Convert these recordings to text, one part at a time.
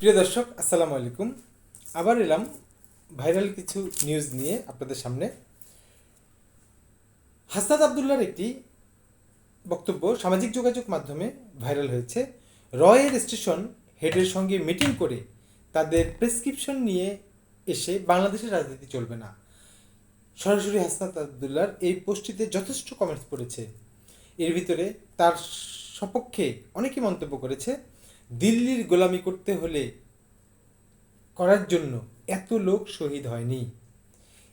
প্রিয় দর্শক, আসসালামু আলাইকুম। আবার এলাম ভাইরাল কিছু নিউজ নিয়ে আপনাদের সামনে। হাসনাত আবদুল্লার একটি বক্তব্য সামাজিক যোগাযোগ মাধ্যমে ভাইরাল হয়েছে। রয়ের স্টেশন হেডের সঙ্গে মিটিং করে তাদের প্রেসক্রিপশন নিয়ে এসে বাংলাদেশের রাজনীতি চলবে না। সরাসরি হাসনাত আবদুল্লার এই পোস্টটিতে যথেষ্ট কমেন্টস পড়েছে। এর ভিতরে তার সপক্ষে অনেকে মন্তব্য করেছে দিল্লির গোলামি করতে হলে করার জন্য এত লোক শহীদ হয়নি।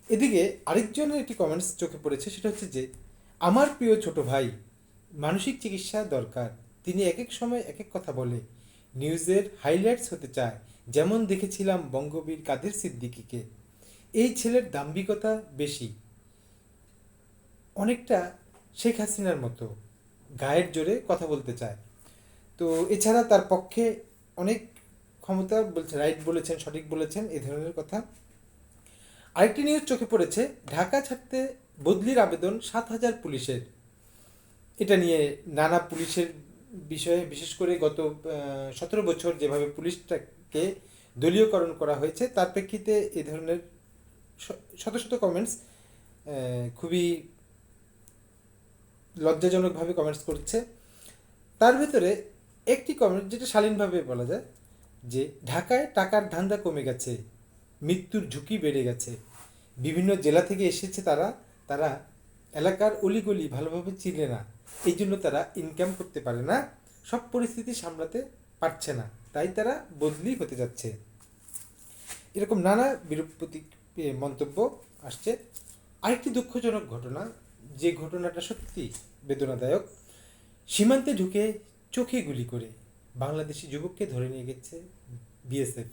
এদিকে আরেকজনের একটি কমেন্টস চোখে পড়েছে, সেটা হচ্ছে যে, আমার প্রিয় ছোট ভাই, মানসিক চিকিৎসা দরকার। তিনি এক এক সময় এক এক কথা বলে। নিউজের হাইলাইটস হতে চায়, যেমন দেখেছিলাম বঙ্গবীর কাদের সিদ্দিকিকে। এই ছেলের দাম্ভিকতা বেশি। অনেকটা শেখ হাসিনার মতো। গায়ের জোরে কথা বলতে চায়। তো এছাড়া তার পক্ষে অনেক ক্ষমতা বলছে রাইট বলেছেন, সঠিক বলেছেন, এ ধরনের কথা। আরেকটি নিউজ চোখে পড়েছে, ঢাকা ছাড়তে বদলির আবেদন সাত হাজার পুলিশের। এটা নিয়ে নানা পুলিশের বিষয়ে, বিশেষ করে গত সতেরো বছর যেভাবে পুলিশটাকে দলীয়করণ করা হয়েছে, তার প্রেক্ষিতে এই ধরনের শত শত কমেন্টস খুবই লজ্জাজনকভাবে কমেন্টস করছে। তার ভেতরে একটি কমেন্ট যেটা শালীনভাবে বলা যায় যে, ঢাকায় টাকার ধান্দা কমে গেছে, মৃত্যুর ঝুঁকি বেড়ে গেছে। বিভিন্ন জেলা থেকে এসেছে তারা তারা এলাকার অলিগলি ভালোভাবে চিনে না। এই জন্য তারা ইনকাম করতে পারে না, সব পরিস্থিতি সামলাতে পারছে না, তাই তারা বদলি হতে যাচ্ছে। এরকম নানা বিরূপ মন্তব্য আসছে। আরেকটি দুঃখজনক ঘটনা, যে ঘটনাটা সত্যি বেদনাদায়ক, সীমান্তে ঢুকে চোখে গুলি করে বাংলাদেশি যুবককে ধরে নিয়ে গেছে বিএসএফ।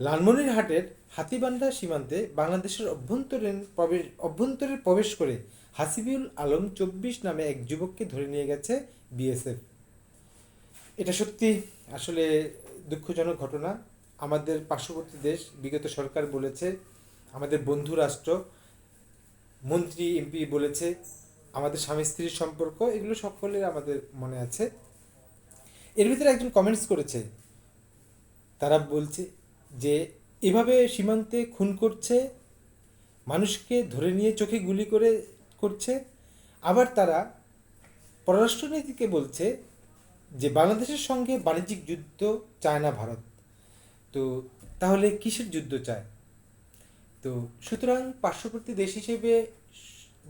লালমনিরহাটের হাতিবান্ডা সীমান্তে বাংলাদেশের অভ্যন্তরীণ প্রবেশ অভ্যন্তরে প্রবেশ করে হাসিবুল আলম চব্বিশ নামে এক যুবককে ধরে নিয়ে গেছে বিএসএফ। এটা সত্যি আসলে দুঃখজনক ঘটনা। আমাদের পার্শ্ববর্তী দেশ, বিগত সরকার বলেছে, আমাদের বন্ধু রাষ্ট্র, মন্ত্রী, এমপি বলেছে, আমাদের স্বামী স্ত্রীর সম্পর্ক, এগুলো সকলের আমাদের মনে আছে। এর ভিতরে একজন কমেন্টস করেছে। তারা বলছে যে, এভাবে সীমান্তে খুন করছে, মানুষকে ধরে নিয়ে চোখে গুলি করে করছে। আবার তারা পররাষ্ট্রনীতিকে বলছে যে, বাংলাদেশের সঙ্গে বাণিজ্যিক যুদ্ধ চায় না ভারত। তো তাহলে কিসের যুদ্ধ চায়? তো সুতরাং পার্শ্ববর্তী দেশ হিসেবে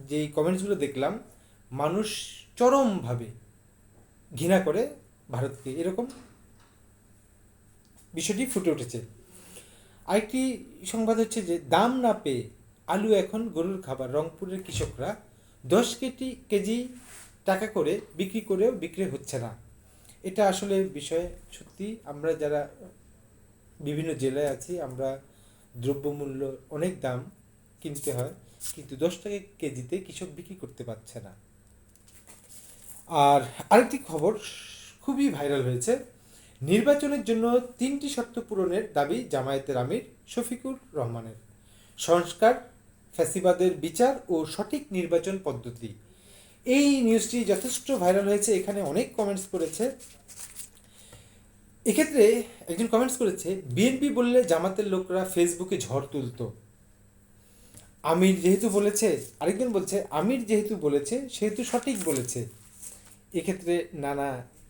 যেই কমেন্টসগুলো দেখলাম, মানুষ চরমভাবে ঘৃণা করে ভারতকে এরকম বিষয়টি ফুটে উঠেছে। আরেকটি সংবাদ হচ্ছে যে, দাম না পেয়ে আলু এখন গরুর খাবার। রংপুরের কৃষকরা দশ কেজি কেজি টাকা করে বিক্রি করেও বিক্রি হচ্ছে না। এটা আসলে বিষয়ে সত্যি। আমরা যারা বিভিন্ন জেলায় আছি, আমরা দ্রব্যমূল্য অনেক দাম কিনতে হয়, কিন্তু দশ টাকা কেজিতে কৃষক বিক্রি করতে পারছে না। আর আরেকটি খবর খুবই ভাইরাল হয়েছে। নির্বাচনের জন্য তিনটি শর্ত পূরণের দাবি জামায়াতের আমির শফিকুর রহমানের। সংস্কার, ফ্যাসিবাদের বিচার ও সঠিক নির্বাচন পদ্ধতি। এই নিউজটি যথেষ্ট ভাইরাল হয়েছে, এখানে অনেক কমেন্টস করেছে এক্ষেত্রে একজন কমেন্টস করেছে, বিএনপি বললে জামাতের লোকরা ফেসবুকে ঝড় তুলতো। আমির যেহেতু বলেছে, আরেকজন বলছে, আমির যেহেতু বলেছে, সেহেতু সঠিক বলেছে। এক্ষেত্রে নানা